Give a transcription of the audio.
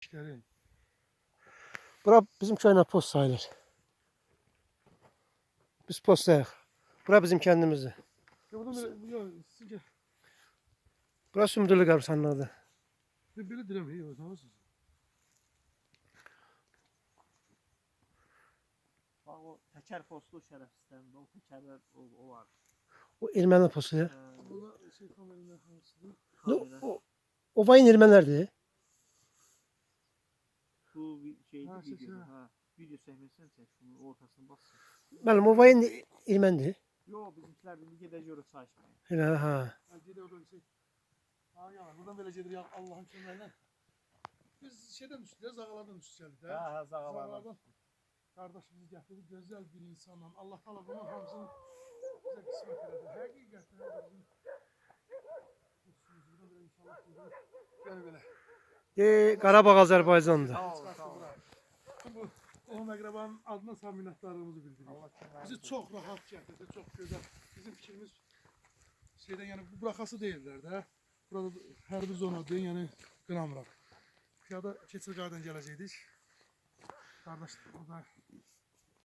işlerin. Bura bizim köyün post sayılır. Biz postayıq. Bura bizim sizce Bura Sümdürlü Qəbristanın adı. iyi o zaman siz. Bak o teker postlu şerefsizlerinde o tekerler o, o var. O erməni postu ya. Ee? O, o, o vayın ermənilərdir. Bu bir şeydi Ha, şey, video. şey. Ha. Video çekmesen çek şunu ortasını bassın. Müəllim o vayın ermənidir. Yo bizimkiler bir gideceğiz saçmaya. Elə ha. Ha geliyor oradan şey. Ha ya buradan böyle gelir ya Allah'ın çömlerine. Biz şeyden zağalardan düştük geldik. Ha Ha. ha. Zağalardan. Kardeşimiz getirdi güzel bir insanla. Allah Allah bunun hamısını bize kısmet edildi. Hakikaten Buradan böyle inşallah. Böyle böyle. E, Qarabağ Azərbaycandır. Sağ sağ onun akrabanın adına bildiriyoruz. Allah kimler Bizi çok rahat getirdi, çok güzel. Bizim fikrimiz şeyden yani bu bırakası değiller de. Burada hərbi zona deyin, yani qınamıraq. Piyada keçir qaydan gələcəkdik. Qardaş burada